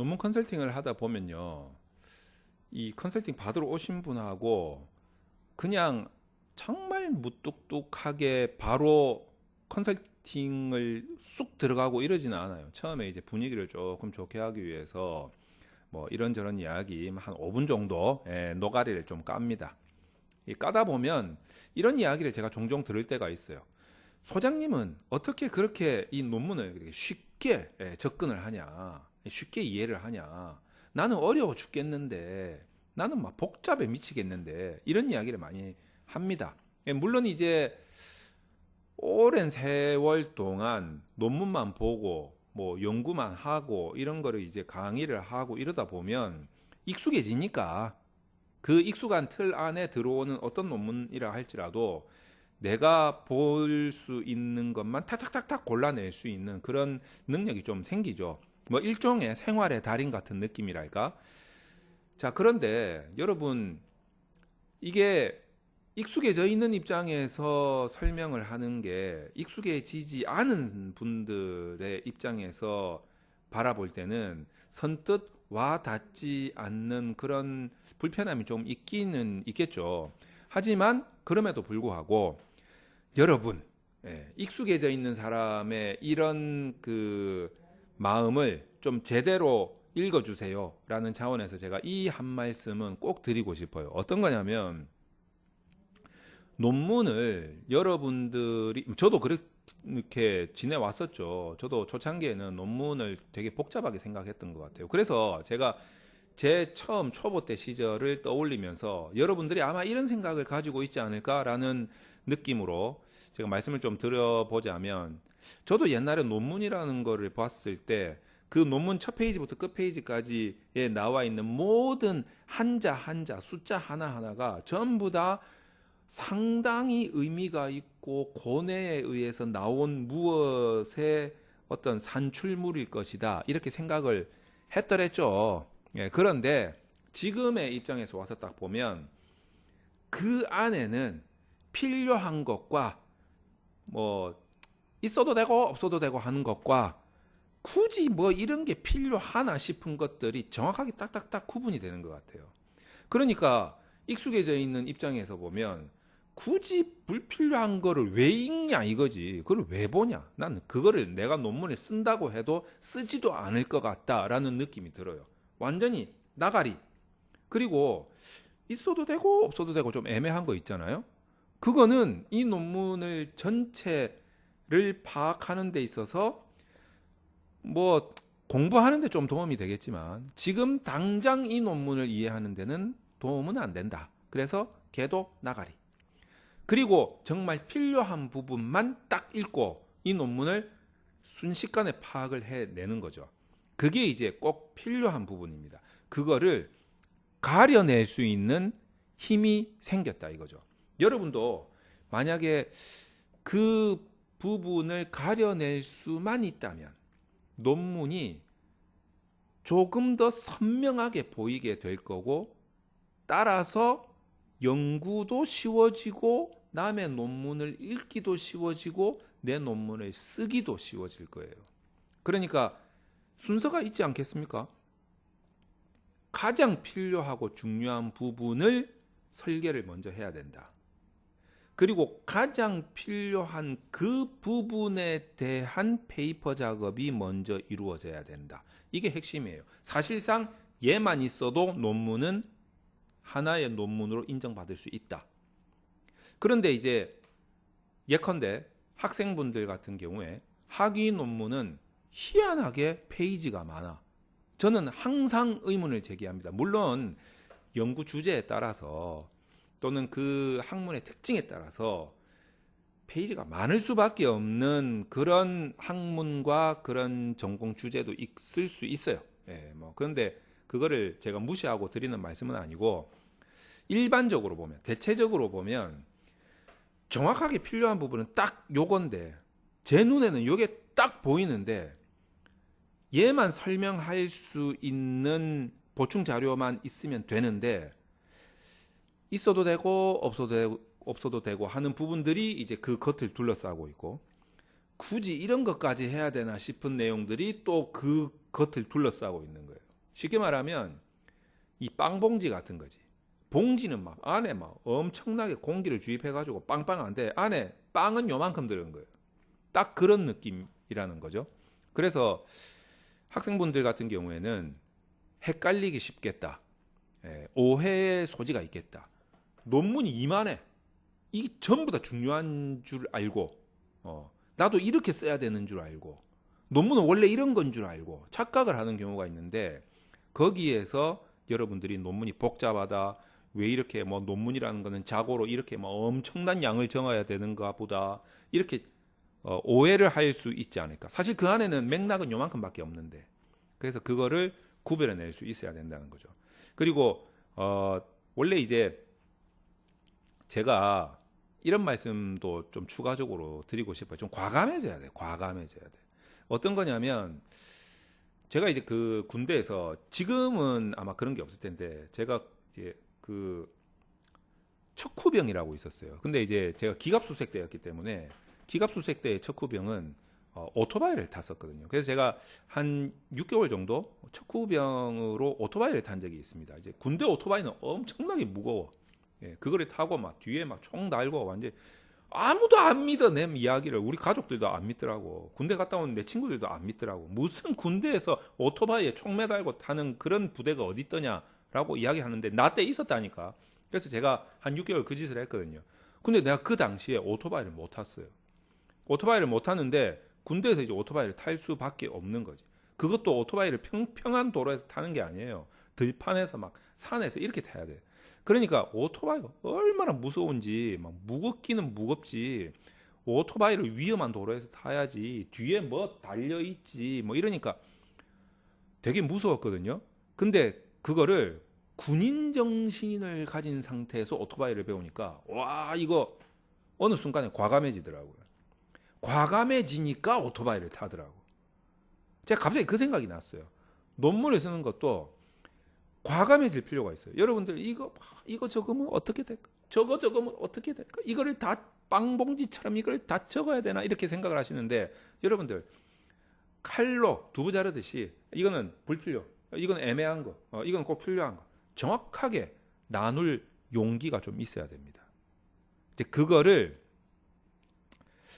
논문 컨설팅을 하다 보면요. 이 컨설팅 받으러 오신 분하고 그냥 정말 무뚝뚝하게 바로 컨설팅을 쑥 들어가고 이러지는 않아요. 처음에 이제 분위기를 조금 좋게 하기 위해서 뭐 이런저런 이야기 한 5분 정도 예, 노가리를 좀 깝니다. 이 까다 보면 이런 이야기를 제가 종종 들을 때가 있어요. 소장님은 어떻게 그렇게 이 논문을 쉽게 예, 접근을 하냐, 쉽게 이해를 하냐. 나는 어려워 죽겠는데, 나는 막 복잡해 미치겠는데, 이런 이야기를 많이 합니다. 예, 물론 이제 오랜 세월 동안 논문만 보고, 뭐 연구만 하고, 이런 거를 이제 강의를 하고 이러다 보면 익숙해지니까 그 익숙한 틀 안에 들어오는 어떤 논문이라 할지라도 내가 볼 수 있는 것만 탁탁탁탁 골라낼 수 있는 그런 능력이 좀 생기죠. 뭐 일종의 생활의 달인 같은 느낌이랄까. 자, 그런데 여러분 이게 익숙해져 있는 입장에서 설명을 하는 게 익숙해지지 않은 분들의 입장에서 바라볼 때는 선뜻 와 닿지 않는 그런 불편함이 좀 있기는 있겠죠. 하지만 그럼에도 불구하고 여러분 예, 익숙해져 있는 사람의 이런 그 마음을 좀 제대로 읽어주세요 라는 차원에서 제가 이 한 말씀은 꼭 드리고 싶어요. 어떤 거냐면 논문을 여러분들이 저도 그렇게 지내왔었죠. 저도 초창기에는 논문을 되게 복잡하게 생각했던 것 같아요. 그래서 제가 제 처음 초보 때 시절을 떠올리면서 여러분들이 아마 이런 생각을 가지고 있지 않을까라는 느낌으로 제가 말씀을 좀 드려보자면 저도 옛날에 논문이라는 거를 봤을 때 그 논문 첫 페이지부터 끝 페이지까지에 나와 있는 모든 한자 한자 숫자 하나하나가 전부 다 상당히 의미가 있고 고뇌에 의해서 나온 무엇의 어떤 산출물일 것이다 이렇게 생각을 했더랬죠. 예, 그런데 지금의 입장에서 와서 딱 보면 그 안에는 필요한 것과 뭐 있어도 되고 없어도 되고 하는 것과 굳이 뭐 이런 게 필요하나 싶은 것들이 정확하게 딱딱딱 구분이 되는 것 같아요. 그러니까 익숙해져 있는 입장에서 보면 굳이 불필요한 거를 왜 읽냐 이거지. 그걸 왜 보냐. 나는 그거를 내가 논문에 쓴다고 해도 쓰지도 않을 것 같다라는 느낌이 들어요. 완전히 나가리. 그리고 있어도 되고 없어도 되고 좀 애매한 거 있잖아요. 그거는 이 논문을 전체를 파악하는 데 있어서 뭐 공부하는 데 좀 도움이 되겠지만 지금 당장 이 논문을 이해하는 데는 도움은 안 된다. 그래서 걔도 나가리. 그리고 정말 필요한 부분만 딱 읽고 이 논문을 순식간에 파악을 해내는 거죠. 그게 이제 꼭 필요한 부분입니다. 그거를 가려낼 수 있는 힘이 생겼다 이거죠. 여러분도 만약에 그 부분을 가려낼 수만 있다면 논문이 조금 더 선명하게 보이게 될 거고 따라서 연구도 쉬워지고 남의 논문을 읽기도 쉬워지고 내 논문을 쓰기도 쉬워질 거예요. 그러니까 순서가 있지 않겠습니까? 가장 필요하고 중요한 부분을 설계를 먼저 해야 된다. 그리고 가장 필요한 그 부분에 대한 페이퍼 작업이 먼저 이루어져야 된다. 이게 핵심이에요. 사실상 얘만 있어도 논문은 하나의 논문으로 인정받을 수 있다. 그런데 이제 예컨대 학생분들 같은 경우에 학위 논문은 희한하게 페이지가 많아. 저는 항상 의문을 제기합니다. 물론 연구 주제에 따라서 또는 그 학문의 특징에 따라서 페이지가 많을 수밖에 없는 그런 학문과 그런 전공 주제도 있을 수 있어요. 예, 뭐 그런데 그거를 제가 무시하고 드리는 말씀은 아니고 일반적으로 보면 대체적으로 보면 정확하게 필요한 부분은 딱 요건데 제 눈에는 요게 딱 보이는데 얘만 설명할 수 있는 보충 자료만 있으면 되는데 있어도 되고 없어도 되고, 없어도 되고 하는 부분들이 이제 그 겉을 둘러싸고 있고 굳이 이런 것까지 해야 되나 싶은 내용들이 또 그 겉을 둘러싸고 있는 거예요. 쉽게 말하면 이 빵봉지 같은 거지. 봉지는 막 안에 막 엄청나게 공기를 주입해가지고 빵빵한데 안에 빵은 요만큼 들은 거예요. 딱 그런 느낌이라는 거죠. 그래서 학생분들 같은 경우에는 헷갈리기 쉽겠다. 예, 오해의 소지가 있겠다. 논문이 이만해. 이 전부 다 중요한 줄 알고, 어, 나도 이렇게 써야 되는 줄 알고, 논문은 원래 이런 건 줄 알고 착각을 하는 경우가 있는데 거기에서 여러분들이 논문이 복잡하다. 왜 이렇게 뭐 논문이라는 거는 자고로 이렇게 뭐 엄청난 양을 정해야 되는가 보다. 이렇게 어, 오해를 할 수 있지 않을까. 사실 그 안에는 맥락은 요만큼밖에 없는데. 그래서 그거를 구별해낼 수 있어야 된다는 거죠. 그리고 어, 원래 이제 제가 이런 말씀도 좀 추가적으로 드리고 싶어요. 좀 과감해져야 돼. 과감해져야 돼. 어떤 거냐면 제가 이제 그 군대에서 지금은 아마 그런 게 없을 텐데 제가 이제 그 척후병이라고 있었어요. 근데 이제 제가 기갑수색 때였기 때문에 기갑수색 때의 척후병은 어, 오토바이를 탔었거든요. 그래서 제가 한 6개월 정도 척후병으로 오토바이를 탄 적이 있습니다. 이제 군대 오토바이는 엄청나게 무거워. 예, 그거를 타고 막 뒤에 막총 달고 완전 아무도 안 믿어 내 이야기를. 우리 가족들도 안 믿더라고. 군대 갔다 온 내 친구들도 안 믿더라고. 무슨 군대에서 오토바이에 총 매달고 타는 그런 부대가 어디 있더냐라고 이야기하는데 나 때 있었다니까. 그래서 제가 한 6개월 그 짓을 했거든요. 근데 내가 그 당시에 오토바이를 못 탔어요. 오토바이를 못 탔는데 군대에서 이제 오토바이를 탈 수밖에 없는 거지. 그것도 오토바이를 평평한 도로에서 타는 게 아니에요 들판에서 막 산에서 이렇게 타야 돼 그러니까 오토바이가 얼마나 무서운지 막 무겁기는 무겁지 오토바이를 위험한 도로에서 타야지 뒤에 뭐 달려 있지 뭐 이러니까 되게 무서웠거든요. 근데 그거를 군인 정신을 가진 상태에서 오토바이를 배우니까 와 이거 어느 순간에 과감해지더라고요. 과감해지니까 오토바이를 타더라고. 제가 갑자기 그 생각이 났어요. 논문을 쓰는 것도 과감해질 필요가 있어요. 여러분들 이거 이거 적으면 어떻게 될까? 저거 적으면 어떻게 될까? 이거를 다 빵봉지처럼 이걸 다 적어야 되나 이렇게 생각을 하시는데 여러분들 칼로 두부 자르듯이 이거는 불필요, 이건 애매한 거, 어, 이건 꼭 필요한 거 정확하게 나눌 용기가 좀 있어야 됩니다. 이제 그거를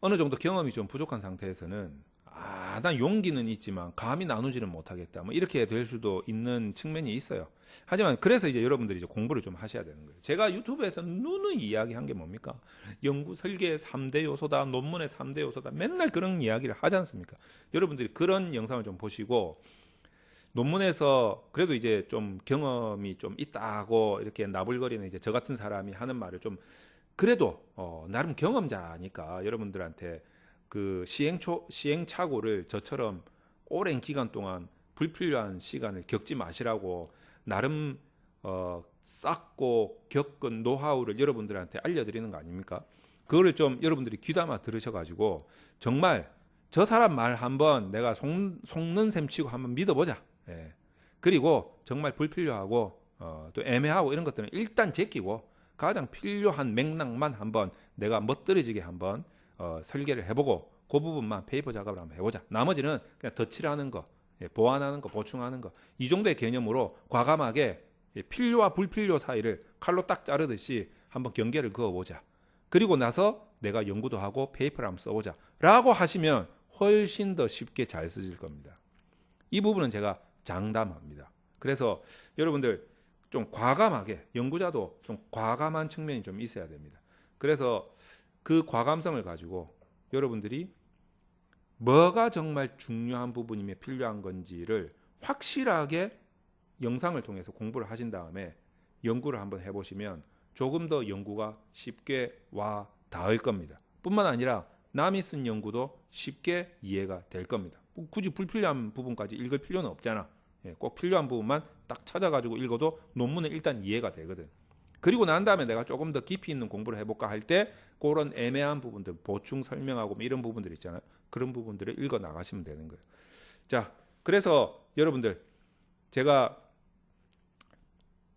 어느 정도 경험이 좀 부족한 상태에서는 아, 난 용기는 있지만 감히 나누지는 못하겠다. 뭐 이렇게 될 수도 있는 측면이 있어요. 하지만 그래서 이제 여러분들이 이제 공부를 좀 하셔야 되는 거예요. 제가 유튜브에서 누누이 이야기한 게 뭡니까? 연구 설계의 3대 요소다, 논문의 3대 요소다. 맨날 그런 이야기를 하지 않습니까? 여러분들이 그런 영상을 좀 보시고 논문에서 그래도 이제 좀 경험이 좀 있다고 이렇게 나불거리는 이제 저 같은 사람이 하는 말을 좀 그래도 어, 나름 경험자니까 여러분들한테 그 시행초 시행착오를 저처럼 오랜 기간 동안 불필요한 시간을 겪지 마시라고 나름 어, 쌓고 겪은 노하우를 여러분들한테 알려드리는 거 아닙니까? 그거를 좀 여러분들이 귀담아 들으셔가지고 정말 저 사람 말 한번 내가 속, 속는 셈 치고 한번 믿어보자. 예. 그리고 정말 불필요하고 어, 또 애매하고 이런 것들은 일단 제끼고 가장 필요한 맥락만 한번 내가 멋들어지게 한번 어, 설계를 해보고 그 부분만 페이퍼 작업을 한번 해보자. 나머지는 그냥 덧칠하는 거, 예, 보완하는 거, 보충하는 거. 이 정도의 개념으로 과감하게 예, 필요와 불필요 사이를 칼로 딱 자르듯이 한번 경계를 그어보자. 그리고 나서 내가 연구도 하고 페이퍼를 한번 써보자. 라고 하시면 훨씬 더 쉽게 잘 쓰실 겁니다. 이 부분은 제가 장담합니다. 그래서 여러분들 좀 과감하게 연구자도 좀 과감한 측면이 좀 있어야 됩니다. 그래서 그 과감성을 가지고 여러분들이 뭐가 정말 중요한 부분이며 필요한 건지를 확실하게 영상을 통해서 공부를 하신 다음에 연구를 한번 해보시면 조금 더 연구가 쉽게 와 닿을 겁니다. 뿐만 아니라 남이 쓴 연구도 쉽게 이해가 될 겁니다. 굳이 불필요한 부분까지 읽을 필요는 없잖아. 예, 꼭 필요한 부분만 딱 찾아가지고 읽어도 논문은 일단 이해가 되거든. 그리고 난 다음에 내가 조금 더 깊이 있는 공부를 해볼까 할 때 그런 애매한 부분들 보충 설명하고 뭐 이런 부분들 있잖아요. 그런 부분들을 읽어 나가시면 되는 거예요. 자, 그래서 여러분들 제가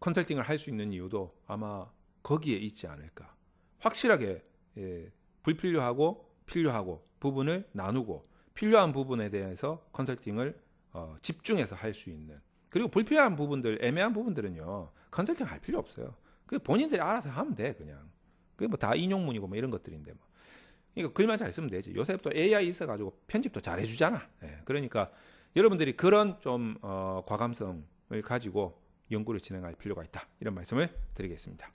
컨설팅을 할 수 있는 이유도 아마 거기에 있지 않을까. 확실하게 예, 불필요하고 필요하고 부분을 나누고 필요한 부분에 대해서 컨설팅을 어, 집중해서 할 수 있는 그리고 불필요한 부분들, 애매한 부분들은요. 컨설팅 할 필요 없어요. 그 본인들이 알아서 하면 돼, 그냥. 그게 뭐 다 인용문이고 뭐 이런 것들인데 뭐. 이거 글만 잘 쓰면 되지. 요새 또 AI 있어가지고 편집도 잘 해주잖아. 예, 그러니까 여러분들이 그런 좀 어, 과감성을 가지고 연구를 진행할 필요가 있다. 이런 말씀을 드리겠습니다.